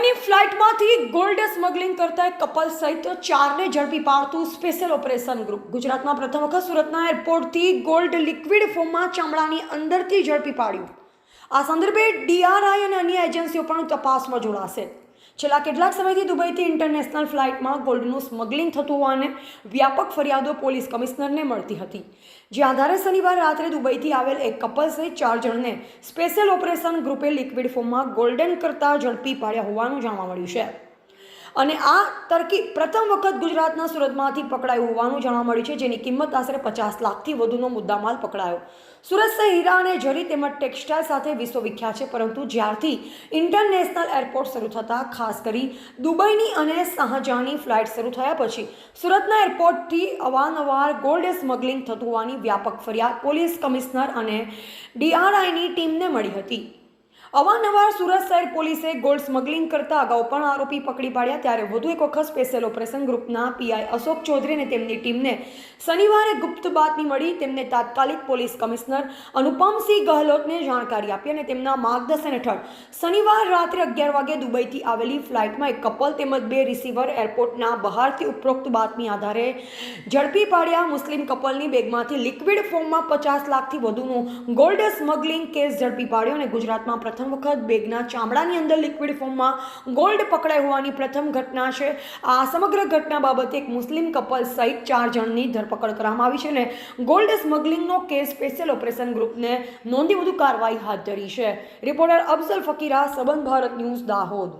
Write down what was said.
દુબઈની ફ્લાઇટમાંથી gold smuggling કરતા એક couple સહિત ચારને ઝડપી પાડતું સ્પેશિયલ ઓપરેશન ગ્રુપ. ગુજરાતમાં પ્રથમ વખત સુરતના એરપોર્ટથી ગોલ્ડ લિક્વિડ ફોર્મમાં ચામડાની અંદરથી ઝડપી પાડ્યું. આ સંદર્ભે ડીઆરઆઈ અને અન્ય એજન્સીઓ પણ તપાસમાં જોડાશે. છેલ્લા કેટલાક સમયથી દુબઈથી ઇન્ટરનેશનલ ફ્લાઇટમાં ગોલ્ડનું સ્મગલિંગ થતું હોવાને વ્યાપક ફરિયાદો પોલીસ કમિશનરને મળતી હતી. જે આધારે શનિવાર રાત્રે દુબઈથી આવેલ એક કપલ સહિત ચાર જણને સ્પેશિયલ ઓપરેશન ગ્રુપે લિક્વિડ ફોર્મમાં ગોલ્ડન કરતાં ઝડપી પાડ્યા હોવાનું જાણવા મળ્યું છે. અને આ તરકીબ પ્રથમ વખત ગુજરાતના સુરતમાંથી પકડાયું હોવાનું જાણવા મળ્યું છે, જેની કિંમત આશરે પચાસ લાખથી વધુનો મુદ્દામાલ પકડાયો. સુરત શહેર હીરા અને જરી તેમજ ટેક્સટાઇલ સાથે વિશ્વવિખ્યાત છે, પરંતુ જ્યારથી ઇન્ટરનેશનલ એરપોર્ટ શરૂ થતાં, ખાસ કરી દુબઈની અને શાહજહાની ફ્લાઇટ શરૂ થયા પછી, સુરતના એરપોર્ટથી અવારનવાર ગોલ્ડ સ્મગલિંગ થતું હોવાની વ્યાપક ફરિયાદ પોલીસ કમિશનર અને ડીઆરઆઈની ટીમને મળી હતી. અવારનવાર સુરત શહેર પોલીસે ગોલ્ડ સ્મગલિંગ કરતા અગાઉ પણ આરોપી પકડી પાડ્યા, ત્યારે વધુ એક વખત સ્પેશિયલ ઓપરેશન ગ્રુપના પીઆઈ અશોક ચૌધરી અને તેમની ટીમને શનિવારે ગુપ્ત બાતમી મળી. તેમને તાત્કાલિક પોલીસ કમિશનર અનુપમસિંહ ગહલોતને જાણકારી આપી અને તેમના માર્ગદર્શન હેઠળ શનિવાર રાત્રે અગિયાર વાગે દુબઈથી આવેલી ફ્લાઇટમાં એક કપલ તેમજ બે રિસીવર એરપોર્ટના બહારથી ઉપરોક્ત બાતમી આધારે ઝડપી પાડ્યા. મુસ્લિમ કપલની બેગમાંથી લિક્વિડ ફોર્મમાં પચાસ લાખથી વધુનું ગોલ્ડ સ્મગલિંગ કેસ ઝડપી પાડ્યો અને ગુજરાતમાં પ્રથમ વખત બેગના ચામડાની અંદર લિક્વિડ ફોર્મમાં ગોલ્ડ પકડાઈ હોવાની પ્રથમ ઘટના છે. આ સમગ્ર ઘટના બાબતે એક મુસ્લિમ કપલ સહિત ચાર જણની ધરપકડ કરવામાં આવી છે ને ગોલ્ડ સ્મગલિંગનો કેસ સ્પેશિયલ ઓપરેશન ગ્રુપને નોંધી વધુ કાર્યવાહી હાથ ધરી છે. Reporter Afzal Fakira, Sambandh Bharat news Dahod.